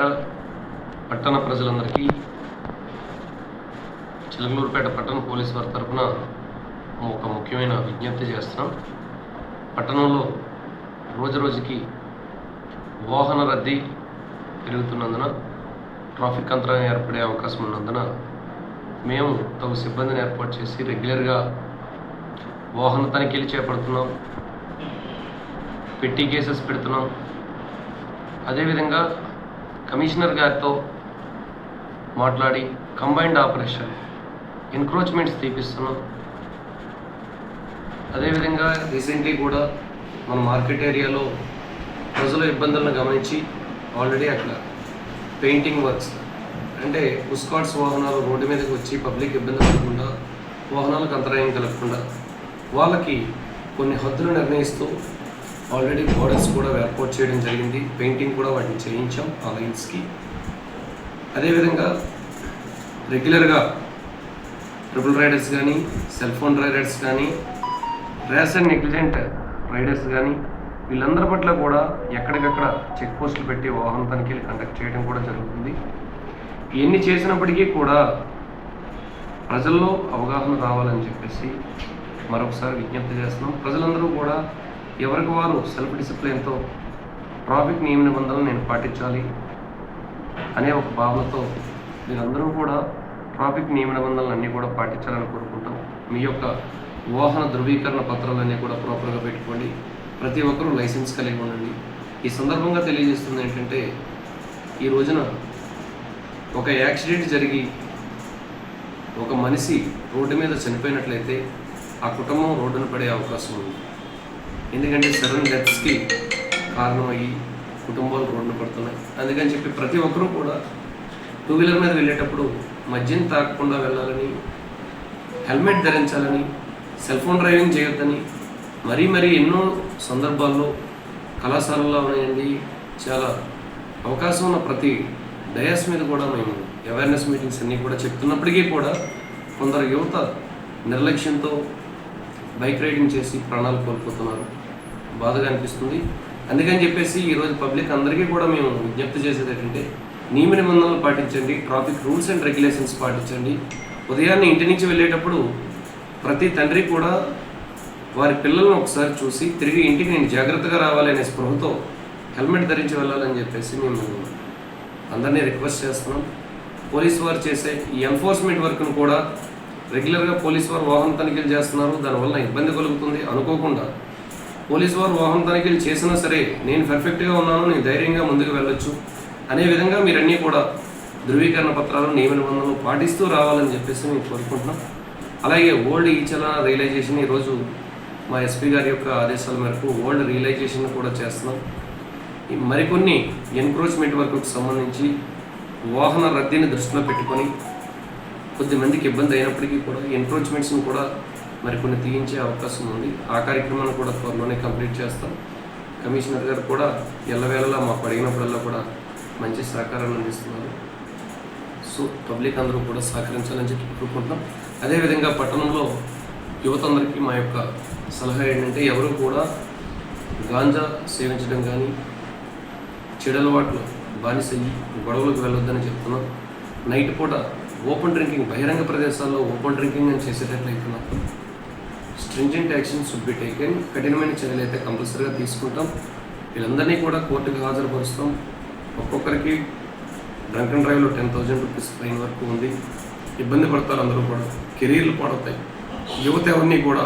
పట్టణ ప్రజలందరికీ చిలకలూరుపేట పట్టణ పోలీస్ వారి తరఫున ఒక ముఖ్యమైన విజ్ఞప్తి చేస్తున్నాం. పట్టణంలో రోజు రోజుకి వాహన రద్దీ పెరుగుతున్నందున ట్రాఫిక్ అంతరాయం ఏర్పడే అవకాశం ఉన్నందున మేము తగు సిబ్బందిని ఏర్పాటు చేసి రెగ్యులర్గా వాహన తనిఖీలు చేపడుతున్నాం. పెట్టి కేసెస్ పెడుతున్నాం. అదేవిధంగా కమిషనర్ గారితో మాట్లాడి కంబైన్డ్ ఆపరేషన్ ఎన్క్రోచ్మెంట్స్ తీపిస్తున్నాం. అదేవిధంగా రీసెంట్లీ కూడా మన మార్కెట్ ఏరియాలో ప్రజల ఇబ్బందులను గమనించి ఆల్రెడీ అక్కడ పెయింటింగ్ వర్క్స్ అంటే ఉస్కాట్స్ వాహనాలు రోడ్డు మీదకి వచ్చి పబ్లిక్ ఇబ్బంది పడకుండా వాహనాలకు అంతరాయం కలగకుండా వాళ్ళకి కొన్ని హద్దులు నిర్ణయిస్తూ ఆల్రెడీ బోర్డర్స్ కూడా ఏర్పాటు చేయడం జరిగింది. పెయింటింగ్ కూడా వాటిని చేయించాం ఆ లైన్స్కి అదేవిధంగా రెగ్యులర్గా ట్రిపుల్ రైడర్స్ కానీ సెల్ ఫోన్ రైడర్స్ కానీ ర్యాస్ అండ్ నెగ్లిజెంట్ రైడర్స్ కానీ వీళ్ళందరి పట్ల కూడా ఎక్కడికక్కడ చెక్ పోస్టులు పెట్టి వాహన తనిఖీలు కండక్ట్ చేయడం కూడా జరుగుతుంది. ఇవన్నీ చేసినప్పటికీ కూడా ప్రజల్లో అవగాహన రావాలని చెప్పేసి మరొకసారి విజ్ఞప్తి చేస్తున్నాం. ప్రజలందరూ కూడా ఎవరికి వారు సెల్ఫ్ డిసిప్లిన్తో ట్రాఫిక్ నియమ నిబంధనలు నేను పాటించాలి అనే ఒక భావనతో మీరందరూ కూడా ట్రాఫిక్ నియమ నిబంధనలు అన్నీ కూడా పాటించాలని కోరుకుంటాం. మీ యొక్క వాహన ధృవీకరణ పత్రాలన్నీ కూడా ప్రాపర్గా పెట్టుకోండి. ప్రతి ఒక్కరూ లైసెన్స్ కలిగి ఉండండి. ఈ సందర్భంగా తెలియజేస్తుంది ఏంటంటే ఈ రోజున ఒక యాక్సిడెంట్ జరిగి ఒక మనిషి రోడ్డు మీద చనిపోయినట్లయితే ఆ కుటుంబం రోడ్డున పడే అవకాశం ఉంది. ఎందుకంటే సడన్ డెత్స్కి కారణమయ్యి కుటుంబాలు రోడ్డు పడుతున్నాయి. అందుకని చెప్పి ప్రతి ఒక్కరూ కూడా టూ వీలర్ మీద వెళ్ళేటప్పుడు మద్యం తాగకుండా వెళ్ళాలని హెల్మెట్ ధరించాలని సెల్ ఫోన్ డ్రైవింగ్ చేయొద్దని మరీ మరీ ఎన్నో సందర్భాల్లో కళాశాలల్లో ఉన్నాయండి. చాలా అవకాశం ఉన్న ప్రతి డయాస్ మీద కూడా మేము అవేర్నెస్ మీటింగ్స్ అన్నీ కూడా చెప్తున్నప్పటికీ కూడా కొందరు యువత నిర్లక్ష్యంతో బైక్ రైడింగ్ చేసి ప్రాణాలు కోల్పోతున్నారు. బాధగా అనిపిస్తుంది. అందుకని చెప్పేసి ఈరోజు పబ్లిక్ అందరికీ కూడా మేము విజ్ఞప్తి చేసేది ఏంటంటే నియమ నిబంధనలు పాటించండి ట్రాఫిక్ రూల్స్ అండ్ రెగ్యులేషన్స్ పాటించండి. ఉదయాన్నే ఇంటి నుంచి వెళ్ళేటప్పుడు ప్రతి తండ్రి కూడా వారి పిల్లలను ఒకసారి చూసి తిరిగి ఇంటికి నేను జాగ్రత్తగా రావాలనే స్పృహతో హెల్మెట్ ధరించి వెళ్ళాలని చెప్పేసి మేము అందరినీ రిక్వెస్ట్ చేస్తున్నాం. పోలీస్ వారు చేసే ఈ ఎన్ఫోర్స్మెంట్ వర్క్ను కూడా రెగ్యులర్గా పోలీస్ వారు వాహన తనిఖీలు చేస్తున్నారు. దానివల్ల ఇబ్బంది కలుగుతుంది. అనుకోకుండా పోలీస్ వారు వాహన తనిఖీలు చేసినా సరే నేను పర్ఫెక్ట్గా ఉన్నాను నేను ధైర్యంగా ముందుకు వెళ్ళొచ్చు. అనే విధంగా మీరన్నీ కూడా ధృవీకరణ పత్రాలు నియమ నిబంధనలు పాటిస్తూ రావాలని చెప్పేసి మేము కోరుకుంటున్నాం. అలాగే ఓల్డ్ ఈచల రియలైజేషన్ ఈరోజు మా ఎస్పీ గారి యొక్క ఆదేశాల మేరకు ఓల్డ్ రియలైజేషన్ కూడా చేస్తున్నాం. మరికొన్ని ఎన్క్రోచ్మెంట్ వర్క్కి సంబంధించి వాహన రద్దీని దృష్టిలో పెట్టుకొని కొద్ది మందికి ఇబ్బంది అయినప్పటికీ కూడా ఎన్క్రోచ్మెంట్స్ని కూడా మరికొన్ని తీయించే అవకాశం ఉంది. ఆ కార్యక్రమాన్ని కూడా త్వరలోనే కంప్లీట్ చేస్తాం. కమిషనర్ గారు కూడా ఎల్లవేళలా మాకు అడిగినప్పుడల్లా కూడా మంచి సహకారాన్ని అందిస్తున్నారు. సో పబ్లిక్ అందరూ కూడా సహకరించాలని చెప్పి కోరుకుంటున్నాం. అదేవిధంగా పట్టణంలో యువత అందరికీ మా యొక్క సలహా ఏంటంటే ఎవరు కూడా గాంజా సేవించడం కానీ చెడలవాట్లు బానిసయ్యి గొడవలకు వెళ్ళొద్దని చెప్తున్నాం. నైట్ పూట ఓపెన్ డ్రింకింగ్ బహిరంగ ప్రదేశాల్లో ఓపెన్ డ్రింకింగ్ అని చేసేటట్లయితే మాత్రం stringent action should be taken కఠినమైన చర్యలు అయితే కంపల్సరీగా తీసుకుంటాం. వీళ్ళందరినీ కూడా కోర్టుకు హాజరుపరుస్తాం. ఒక్కొక్కరికి డ్రంక్ అండ్ డ్రైవ్లో టెన్ థౌజండ్ రూపీస్ ఫైన్ వరకు ఉంది. ఇబ్బంది పడతారు అందరూ కూడా. కెరీర్లు పడతాయి యువత ఎవరిని కూడా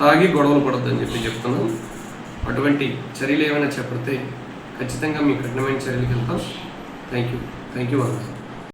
తాగి గొడవలు పడద్దని చెప్పి చెప్తున్నాం. అటువంటి చర్యలు ఏమైనా చెప్పడితే ఖచ్చితంగా మీ కఠినమైన చర్యలకు వెళ్తాం. థ్యాంక్ యూ థ్యాంక్ యూ అన్నారు